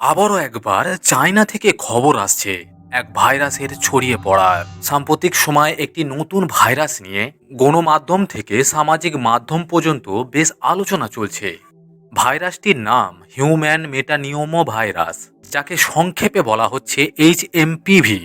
আবারও একবার চায়না থেকে খবর আসছে। এক ভাইরাসের ছড়িয়ে পড়ার সাম্প্রতিক সময়ে একটি নতুন ভাইরাস নিয়ে গণমাধ্যম থেকে সামাজিক মাধ্যম পর্যন্ত বেশ আলোচনা চলছে। ভাইরাসটির নাম হিউম্যান মেটানিওমো ভাইরাস যাকে সংক্ষেপে বলা হচ্ছে এইচ এমপিভি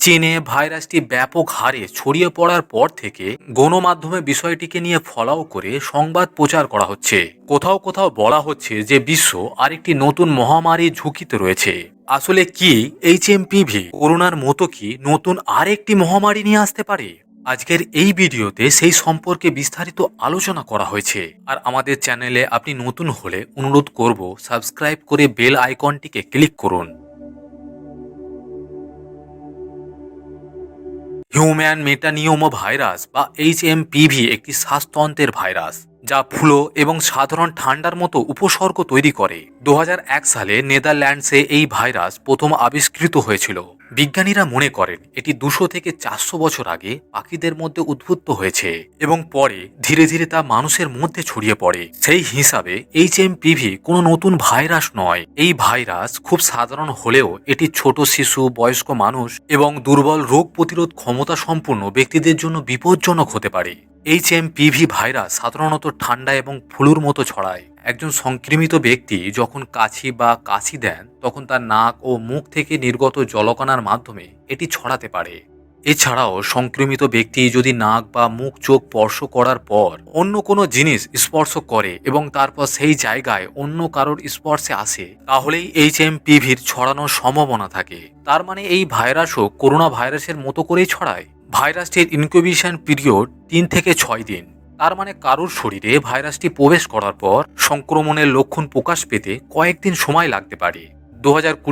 চীনে ভাইরাসটি ব্যাপক হারে ছড়িয়ে পড়ার পর থেকে গণমাধ্যমে বিষয়টিকে নিয়ে ফলাও করে সংবাদ প্রচার করা হচ্ছে। কোথাও কোথাও বলা হচ্ছে যে বিশ্ব আরেকটি নতুন মহামারী ঝুঁকিতে রয়েছে। আসলে কি এইচ এমপিভি করোনার মতো কি নতুন আরেকটি মহামারী নিয়ে আসতে পারে? আজকের এই ভিডিওতে সেই সম্পর্কে বিস্তারিত আলোচনা করা হয়েছে। আর আমাদের চ্যানেলে আপনি নতুন হলে অনুরোধ করব সাবস্ক্রাইব করে বেল আইকনটিকে ক্লিক করুন। হিউম্যান মেটানিওমো ভাইরাস বা এইচ এম পিভি একটি স্বাস্থ্যন্ত্রের ভাইরাস, যা ফুলো এবং সাধারণ ঠান্ডার মতো উপসর্গ তৈরি করে। দু হাজার এক সালে নেদারল্যান্ডসে এই ভাইরাস প্রথম আবিষ্কৃত হয়েছিল। বিজ্ঞানীরা মনে করেন এটি দুশো থেকে চারশো বছর আগে পাখিদের মধ্যে উদ্ভুত হয়েছে এবং পরে ধীরে ধীরে তা মানুষের মধ্যে ছড়িয়ে পড়ে। সেই হিসাবে এইচ এম পিভি কোনো নতুন ভাইরাস নয়। এই ভাইরাস খুব সাধারণ হলেও এটি ছোট শিশু, বয়স্ক মানুষ এবং দুর্বল রোগ প্রতিরোধ ক্ষমতা সম্পন্ন ব্যক্তিদের জন্য বিপজ্জনক হতে পারে। এইচ এম পিভি ভাইরাস সাধারণত ঠান্ডা এবং ফ্লুর মতো ছড়ায়। একজন সংক্রমিত ব্যক্তি যখন কাছি বা কাশি দেন, তখন তার নাক ও মুখ থেকে নির্গত জলকণার মাধ্যমে এটি ছড়াতে পারে। এছাড়াও সংক্রমিত ব্যক্তি যদি নাক বা মুখ চোখ স্পর্শ করার পর অন্য কোনো জিনিস স্পর্শ করে এবং তারপর সেই জায়গায় অন্য কারোর স্পর্শে আসে, তাহলেই এইচ এম পিভির ছড়ানোর সম্ভাবনা থাকে। তার মানে এই ভাইরাসও করোনা ভাইরাসের মতো করেই ছড়ায়? ভাইরাসটির ইনকিউবেশন পিরিয়ড তিন থেকে ছয় দিন। তার মানে কারোর শরীরে ভাইরাসটি প্রবেশ করার পর সংক্রমণের লক্ষণ প্রকাশ পেতে কয়েকদিন সময় লাগতে পারে। দু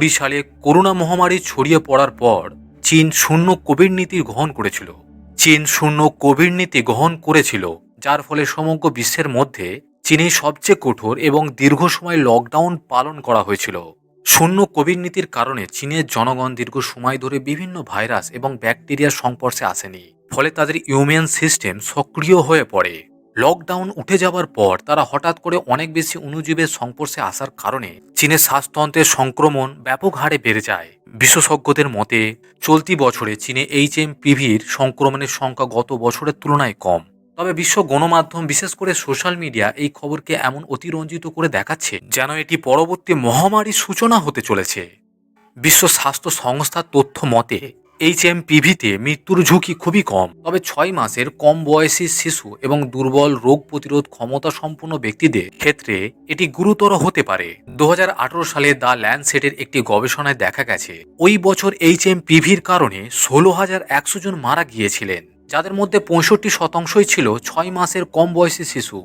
সালে করোনা মহামারী ছড়িয়ে পড়ার পর চীন শূন্য কোভিড নীতি গ্রহণ করেছিল। চীন শূন্য কোভিড নীতি গ্রহণ করেছিল, যার ফলে সমগ্র বিশ্বের মধ্যে চীনে সবচেয়ে কঠোর এবং দীর্ঘ সময় লকডাউন পালন করা হয়েছিল। শূন্য কোভিড নীতির কারণে চীনের জনগণ দীর্ঘ সময় ধরে বিভিন্ন ভাইরাস এবং ব্যাকটেরিয়ার সংস্পর্শে আসেনি। ফলে তাদের ইউমিয়ান সিস্টেম সক্রিয় হয়ে পড়ে। লকডাউন উঠে যাওয়ার পর তারা হঠাৎ করে অনেক বেশি অণুজীবের সংস্পর্শে আসার কারণে চীনের শ্বাসতন্ত্রের সংক্রমণ ব্যাপক হারে বেড়ে যায়। বিশেষজ্ঞদের মতে, চলতি বছরে চীনে এইচ এম পিভির সংক্রমণের সংখ্যা গত বছরের তুলনায় কম। তবে বিশ্ব গণমাধ্যম, বিশেষ করে সোশ্যাল মিডিয়া, এই খবরকে এমন অতিরঞ্জিত করে দেখাচ্ছে যেন এটি পরবর্তী মহামারীর সূচনা হতে চলেছে। বিশ্ব স্বাস্থ্য সংস্থার তথ্য মতে এইচএমপিভিতে মৃত্যুর ঝুঁকি খুবই কম। তবে ছয় মাসের কম বয়সী শিশু এবং দুর্বল রোগ প্রতিরোধ ক্ষমতা সম্পন্ন ব্যক্তিদের ক্ষেত্রে এটি গুরুতর হতে পারে। দু হাজার আঠেরো সালে দ্য ল্যান্ডসেটের একটি গবেষণায় দেখা গেছে, ওই বছর এইচএমপিভির কারণে ষোলো হাজার একশো জন মারা গিয়েছিলেন, যাদের মধ্যে পঁয়ষট্টি শতাংশই ছিল ছয় মাসের কম বয়সী শিশু।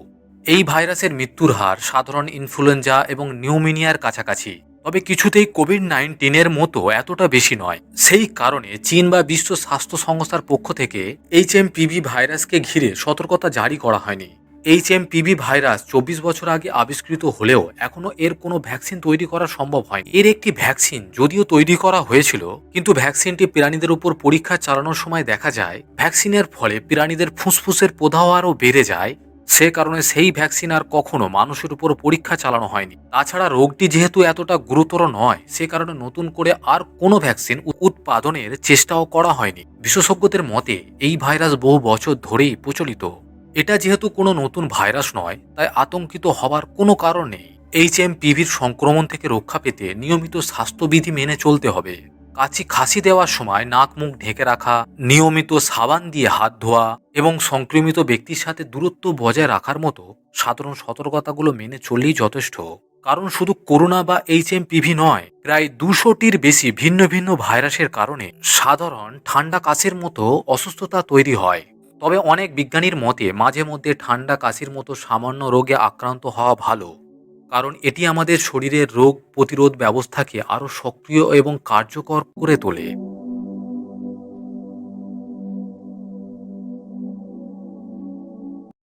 এই ভাইরাসের মৃত্যুর হার সাধারণ ইনফ্লুয়েঞ্জা এবং নিউমিনিয়ার কাছাকাছি। তবে কিছুতেই কোভিড নাইন্টিনের মতো এতটা বেশি নয়। সেই কারণে চীন বা বিশ্ব স্বাস্থ্য সংস্থার পক্ষ থেকে এইচ এম পিভি ভাইরাসকে ঘিরে সতর্কতা জারি করা হয়নি। এইচ এম পিভি ভাইরাস চব্বিশ বছর আগে আবিষ্কৃত হলেও এখনও এর কোনো ভ্যাকসিন তৈরি করা সম্ভব হয়নি। এর একটি ভ্যাকসিন যদিও তৈরি করা হয়েছিল, কিন্তু ভ্যাকসিনটি প্রাণীদের উপর পরীক্ষা চালানোর সময় দেখা যায়, ভ্যাকসিনের ফলে প্রাণীদের ফুসফুসের প্রদাহ আরও বেড়ে যায় সে কারণে সেই ভ্যাকসিন আর কখনো মানুষের উপর পরীক্ষা চালানো হয়নি। তাছাড়া রোগটি যেহেতু এতটা গুরুতর নয়, সে কারণে নতুন করে আর কোনো ভ্যাকসিন উৎপাদনের চেষ্টাও করা হয়নি। বিশেষজ্ঞদের মতে, এই ভাইরাস বহু বছর ধরেই প্রচলিত। এটা যেহেতু কোনো নতুন ভাইরাস নয়, তাই আতঙ্কিত হবার কোনো কারণ নেই। এইচ এম এইচএমপিভির সংক্রমণ থেকে রক্ষা পেতে নিয়মিত স্বাস্থ্যবিধি মেনে চলতে হবে। কাছি খাসি দেওয়ার সময় নাক মুখ ঢেকে রাখা, নিয়মিত সাবান দিয়ে হাত ধোয়া এবং সংক্রমিত ব্যক্তির সাথে দূরত্ব বজায় রাখার মতো সাধারণ সতর্কতাগুলো মেনে চললেই যথেষ্ট। কারণ শুধু করোনা বা এইচ এম পিভি নয়, প্রায় দুশোটির বেশি ভিন্ন ভিন্ন ভাইরাসের কারণে সাধারণ ঠান্ডা কাশির মতো অসুস্থতা তৈরি হয়। তবে অনেক বিজ্ঞানীর মতে মাঝে মধ্যে ঠান্ডা কাশির মতো সামান্য রোগে আক্রান্ত হওয়া ভালো। কারণ এটি আমাদের শরীরের রোগ প্রতিরোধ ব্যবস্থাকে আরও সক্রিয় এবং কার্যকর করে তোলে।